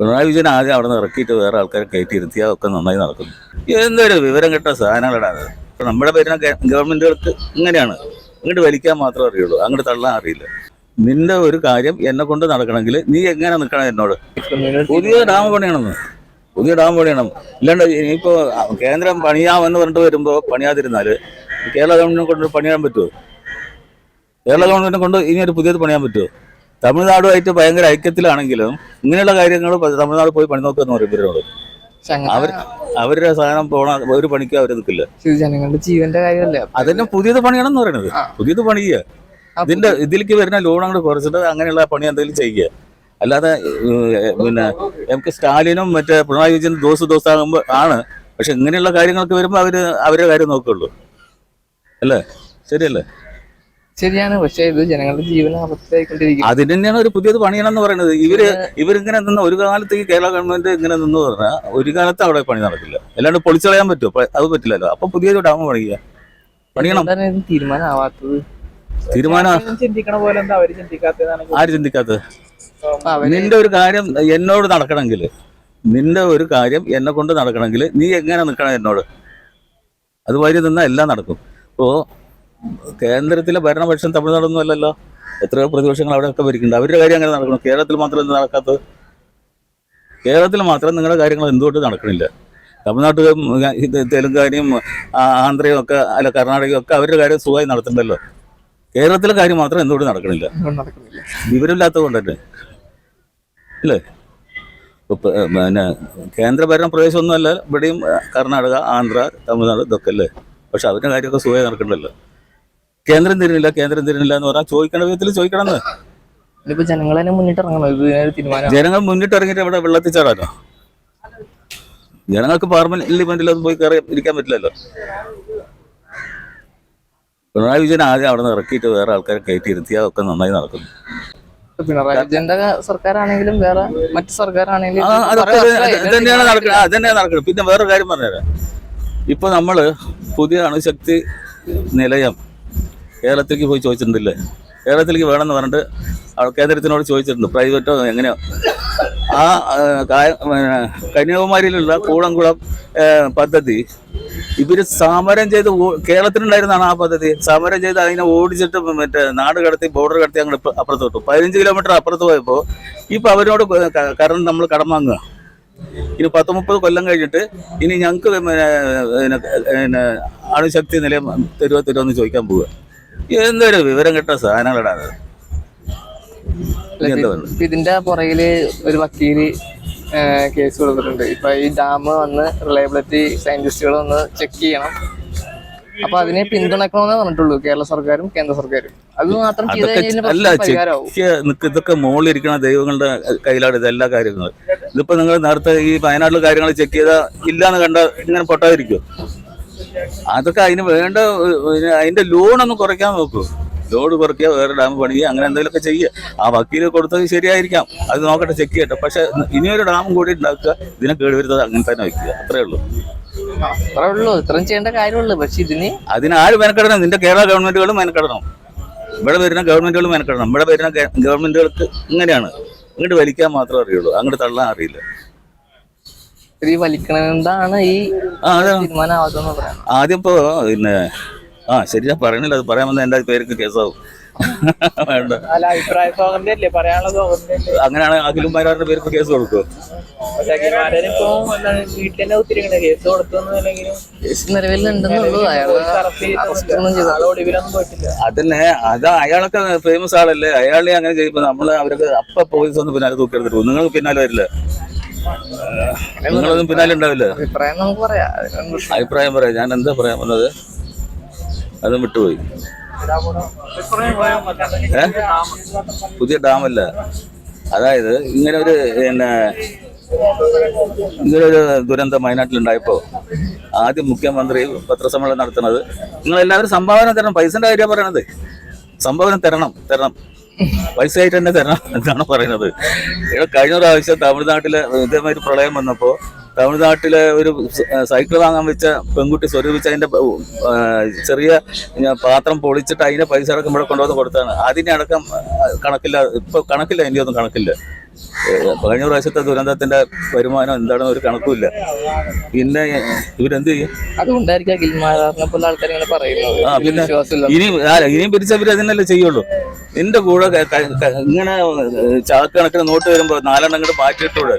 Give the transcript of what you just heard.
പിണറായി വിജയൻ ആദ്യം അവിടെ നിന്ന് ഇറക്കിയിട്ട് വേറെ ആൾക്കാരെ കയറ്റി ഇരുത്തി ഒക്കെ നന്നായി നടക്കുന്നു. എന്തൊരു വിവരം കെട്ട സാധനങ്ങളാണ് അത്. ഇപ്പൊ നമ്മുടെ പേരിനെ ഗവൺമെന്റുകൾക്ക് ഇങ്ങനെയാണ്. ഇങ്ങോട്ട് വലിക്കാൻ മാത്രമേ അറിയുള്ളൂ. അങ്ങോട്ട് തള്ളാൻ അറിയില്ല. നിന്റെ ഒരു കാര്യം എന്നെ കൊണ്ട് നടക്കണമെങ്കിൽ നീ എങ്ങനെ നിൽക്കണം എന്നോട്? പുതിയ ഡാം പണിയണമെന്ന്. പുതിയ ഡാം പണിയണം. ഇല്ലാണ്ട് ഇനിയിപ്പോ കേന്ദ്രം പണിയാമെന്ന് പറഞ്ഞിട്ട് വരുമ്പോ പണിയാതിരുന്നാൽ കേരള ഗവൺമെന്റിനെ കൊണ്ട് പണിയാൻ പറ്റുമോ കേരള ഗവൺമെന്റിനെ കൊണ്ട് ഇനി ഒരു പുതിയത് പണിയാൻ പറ്റുമോ തമിഴ്നാടുമായിട്ട് ഭയങ്കര ഐക്യത്തിലാണെങ്കിലും ഇങ്ങനെയുള്ള കാര്യങ്ങൾ തമിഴ്നാട് പോയി പണി നോക്കുക എന്ന് പറയും ഇവരോട്. അവർ അവരുടെ സാധനം പോണ ഒരു പണിക്ക് അവർ നിൽക്കില്ല ജനങ്ങളുടെ ജീവന്റെ കാര്യമല്ലേ? അതന്നെ പുതിയത് പണിയാണെന്ന് പറയുന്നത് പുതിയത് പണിയുക ഇതിന്റെ ഇതിലേക്ക് വരുന്ന ലോൺ അങ്ങോട്ട് കുറച്ചിട്ട് അങ്ങനെയുള്ള പണി എന്തെങ്കിലും ചെയ്യുക. അല്ലാതെ പിന്നെ നമുക്ക് സ്റ്റാലിനും മറ്റേ പിണറായി വിജയൻ ദോസ് ദോസാകുമ്പോൾ ആണ്. പക്ഷെ ഇങ്ങനെയുള്ള കാര്യങ്ങൾക്ക് വരുമ്പോൾ അവർ അവരുടെ കാര്യം നോക്കുള്ളൂ. അല്ലേ? ശരിയല്ലേ? ശരിയാണ്. പക്ഷെ ഇത് ജനങ്ങളുടെ ജീവന അബദ്ധമായിക്കൊണ്ടിരിക്കും അതിന് തന്നെയാണ് ഒരു പുതിയത് പണിയണം എന്ന് പറയുന്നത്. ഇവർ ഇവരിങ്ങനെ നിന്ന് ഒരു കാലത്ത് ഈ കേരള ഗവൺമെന്റ് ഇങ്ങനെ നിന്ന് പറഞ്ഞാൽ ഒരു കാലത്ത് അവിടെ പണി നടക്കില്ല. അല്ലാണ്ട് പൊളിച്ചു കളയാൻ പറ്റുമോ അത് പറ്റില്ലല്ലോ. അപ്പൊ പുതിയൊരു ഡാം പണിയുക. പണിയണം. തീരുമാനമാവാത്തത്? തീരുമാനം ചിന്തിക്കണ പോലെ എന്താ അവർ ചിന്തിക്കാത്തതാണ് ആര് ചിന്തിക്കാത്തത്? നിന്റെ ഒരു കാര്യം എന്നോട് നടക്കണമെങ്കിൽ നിന്റെ ഒരു കാര്യം എന്നെ കൊണ്ട് നടക്കണമെങ്കിൽ നീ എങ്ങനെ നിൽക്കണം എന്നോട്? അതുവഴി നിന്നാൽ എല്ലാം നടക്കും. ഇപ്പോൾ കേന്ദ്രത്തിലെ ഭരണപക്ഷം തമിഴ്നാടൊന്നും അല്ലല്ലോ. എത്രയോ പ്രതിപക്ഷങ്ങൾ അവിടെയൊക്കെ ഭരിക്കുന്നുണ്ട്. അവരുടെ കാര്യം അങ്ങനെ നടക്കണം കേരളത്തിൽ മാത്രം എന്ത് നടക്കാത്തത്? കേരളത്തിൽ മാത്രം നിങ്ങളുടെ കാര്യങ്ങൾ എന്തുകൊണ്ട് നടക്കണില്ല? തമിഴ്നാട്ടിലും തെലുങ്കാനയും ആന്ധ്രയും ഒക്കെ അല്ല കർണാടകയും ഒക്കെ അവരുടെ കാര്യം സുഖമായി നടത്തുന്നുണ്ടല്ലോ കേരളത്തിലെ കാര്യം മാത്രം എന്തുകൊണ്ട് നടക്കണില്ല? വിവരമില്ലാത്തത് കൊണ്ട് തന്നെ അല്ലേ? പിന്നെ കേന്ദ്രഭരണ പ്രദേശമൊന്നുമല്ല. ഇവിടെയും കർണാടക ആന്ധ്ര തമിഴ്നാട് ഇതൊക്കെ അല്ലേ? പക്ഷെ അവരുടെ കാര്യമൊക്കെ സുഖമായി നടക്കണ്ടല്ലോ. കേന്ദ്രം തരുന്നില്ല കേന്ദ്രം തരുന്നില്ല എന്ന് പറഞ്ഞാൽ ചോദിക്കേണ്ട വിധത്തിൽ ചോദിക്കണമെന്ന്. ഇതിപ്പോ ജനങ്ങൾ തന്നെ മുന്നിട്ട് ഇറങ്ങണം ഇതിനൊരു തീരുമാനം. ജനങ്ങൾ മുന്നിട്ട് ഇറങ്ങിയിട്ട് ഇവിടെ വെള്ളത്തിൽ ചാടാനോ ജനങ്ങൾക്ക് പാർലമെന്റിലൊന്നും പോയി കയറി ഇരിക്കാൻ പറ്റില്ലല്ലോ. പിണറായി വിജയൻ ആദ്യം അവിടെ നിന്ന് ഇറക്കിയിട്ട് വേറെ ആൾക്കാരെ കയറ്റി ഇരുത്തിയാൽ ഒക്കെ നന്നായി നടക്കുന്നു. ഇപ്പൊ പിണറായി വിജയന്റെ സർക്കാരാണെങ്കിലും വേറെ മറ്റു സർക്കാരാണെങ്കിലും തന്നെയാണ് നടക്കുന്നത് തന്നെയാണ് നടക്കുന്നത് പിന്നെ വേറൊരു കാര്യം പറഞ്ഞുതരാം. ഇപ്പൊ നമ്മൾ പുതിയ അണുശക്തി നിലയം കേരളത്തിലേക്ക് പോയി ചോദിച്ചിട്ടുണ്ടില്ലേ? കേരളത്തിലേക്ക് വേണമെന്ന് പറഞ്ഞിട്ട് കേന്ദ്രത്തിനോട് ചോദിച്ചിട്ടുണ്ട്. പ്രൈവറ്റോ എങ്ങനെയോ. ആ കന്യാകുമാരിയിലുള്ള കൂടംകുളം പദ്ധതി. ഇവർ സമരം ചെയ്ത് കേരളത്തിനുണ്ടായിരുന്നാണ് ആ പദ്ധതി. സമരം ചെയ്ത് അതിനെ ഓടിച്ചിട്ട് മറ്റേ നാട് കടത്തി ബോർഡർ കടത്തി അങ്ങോട്ട് അപ്പുറത്ത് വിട്ടു പതിനഞ്ച് കിലോമീറ്റർ അപ്പുറത്ത് പോയപ്പോൾ ഇപ്പം അവരോട് കറണ്ട് നമ്മൾ കടം വാങ്ങുക. ഇനി പത്ത് മുപ്പത് കൊല്ലം കഴിഞ്ഞിട്ട് ഇനി ഞങ്ങൾക്ക് അണുശക്തി നിലയം തരുമോ തരുമോ എന്ന് ചോദിക്കാൻ പോവുക. എന്തൊരു വിവരം കിട്ടുന്ന സാധനങ്ങളടാ അത്? ഇതിന്റെ പുറകിൽ ഒരു വക്കീൽ കേസ് കൊടുത്തിട്ടുണ്ട്. ഇപ്പൊ ഈ ഡാം വന്ന് റിലയബിലിറ്റി സയന്റിസ്റ്റുകൾ വന്ന് ചെക്ക് ചെയ്യണം. അപ്പൊ അതിനെ പിന്തുണക്കണമെന്നേ പറഞ്ഞിട്ടുള്ളൂ കേരള സർക്കാരും കേന്ദ്ര സർക്കാരും. അത് മാത്രം ഇതൊക്കെ മുകളിൽ ഇരിക്കണ ദൈവങ്ങളുടെ കയ്യിലാണ് ഇതെല്ലാ കാര്യങ്ങളും. ഇതിപ്പോ നിങ്ങൾ നേരത്തെ ഈ വയനാട്ടിലെ കാര്യങ്ങൾ ചെക്ക് ചെയ്താൽ ഇല്ലാന്ന് കണ്ട ഇങ്ങനെ പൊട്ടാതിരിക്കും അതൊക്കെ അതിന് വേണ്ട അതിന്റെ ലോൺ ഒന്ന് കുറയ്ക്കാൻ നോക്കൂ. ലോഡ് കുറയ്ക്കുക വേറെ ഡാം പണിയുക അങ്ങനെ എന്തെങ്കിലുമൊക്കെ ചെയ്യുക. ആ വക്കീൽ കൊടുത്തത് ശരിയായിരിക്കാം. അത് നോക്കട്ടെ ചെക്ക് ചെയ്യട്ടെ. പക്ഷെ ഇനിയൊരു ഡാം കൂടി ഉണ്ടാക്കുക ഇതിനെ കേടുവരുത്തത് അങ്ങനെ തന്നെ വയ്ക്കുക. അത്രേ ഉള്ളൂ. അത്രേ ഉള്ളൂ. ഇത്രയും ചെയ്യേണ്ട കാര്യമുള്ളൂ. പക്ഷെ ഇതിന് അതിന് ആര് മെനക്കെടണം? നിന്റെ കേരള ഗവൺമെന്റുകളും മെനക്കെടണം. ഇവിടെ വരുന്ന ഗവൺമെന്റുകൾ മെനക്കെടണം. ഇവിടെ വരുന്ന ഗവൺമെന്റുകൾക്ക് ഇങ്ങനെയാണ്. ഇങ്ങോട്ട് വലിക്കാൻ മാത്രമേ അറിയുള്ളൂ. അങ്ങോട്ട് തള്ളാൻ അറിയില്ല. ഇത് ഈ വലിക്കണതാണ് ഈ പറയാം ആദ്യം ഇപ്പോ പിന്നെ ആ ശരിയാ പറയണില്ല അത് പറയാൻ വന്ന എന്റെ പേർക്ക് കേസാവും. വേണ്ട. അങ്ങനെയാണ് അഖിലും മാരാറിന്റെ പേർക്ക് കേസ് കൊടുക്കും ചകിമാരൻ ഇപ്പൊ എന്താണ് വീട്ടിൽ തന്നെ ഒത്തിരിക്കണേ കേസ് കൊടുത്തൊന്നുമില്ലെങ്കിലും കേസ് നിലവിലുണ്ടെന്നുള്ളൂ. അയാൾ അറസ്റ്റ് ഒന്നും ചെയ്ത ആളെ ഒളിവിലൊന്നും പോയിട്ടില്ല. അതന്നെ അത് അയാളൊക്കെ ഫേമസ് ആളല്ലേ? അയാളെ അങ്ങനെ ചെയ്യുമ്പോ നമ്മൾ അവരൊക്കെ അപ്പൊ പോലീസ് ഒന്നും പിന്നാലെ തൂക്കി എടുത്തിട്ടു നിങ്ങൾ പിന്നാലെ വരില്ല. നിങ്ങളൊന്നും പിന്നാലെ ഉണ്ടാവില്ല? അഭിപ്രായം നമുക്ക് പറയാം. അഭിപ്രായം പറയാം. ഞാൻ എന്താ പറയാൻ വന്നത്? അതും വിട്ടുപോയി? പുതിയ ഡാമല്ല. അതായത് ഇങ്ങനെ ഒരു പിന്നെ ഇങ്ങനെ ഒരു ദുരന്തം വയനാട്ടിലുണ്ടായപ്പോ ആദ്യം മുഖ്യമന്ത്രി പത്രസമ്മേളനം നടത്തുന്നത്. നിങ്ങൾ എല്ലാവരും സംഭാവന തരണം. പൈസന്റെ കാര്യമാണ് പറയണത്. സംഭാവന തരണം തരണം. പൈസ ആയിട്ട് തന്നെ തരണം എന്നാണ് പറയുന്നത്. കഴിഞ്ഞ പ്രാവശ്യം തമിഴ്നാട്ടിലെ ഇതേമാതിരി പ്രളയം വന്നപ്പോൾ തമിഴ്നാട്ടിലെ ഒരു സൈക്കിൾ വാങ്ങാൻ വെച്ച പെൺകുട്ടി സ്വരൂപിച്ച് അതിന്റെ ചെറിയ പാത്രം പൊളിച്ചിട്ട് അതിന്റെ പൈസ അടക്കം ഇവിടെ കൊണ്ടുവന്ന് കൊടുത്താണ് അതിനെ അടക്കം കണക്കില്ല ഇപ്പൊ കണക്കില്ല എനിക്കൊന്നും കണക്കില്ല. കഴിഞ്ഞ പ്രാവശ്യത്തെ ദുരന്തത്തിന്റെ വരുമാനം എന്താണെന്ന് ഒരു കണക്കുമില്ല. പിന്നെ ഇവരെന്ത് ചെയ്യും? ആ പിന്നെ ഇനി ഇനിയും പിരിച്ചവര് അതിനല്ലേ ചെയ്യുള്ളൂ. നിന്റെ കൂടെ ഇങ്ങനെ ചാക്ക് കണക്കിന് നോട്ട് വരുമ്പോ നാലെണ്ണം കൂടെ മാറ്റിയിട്ടൂടെ?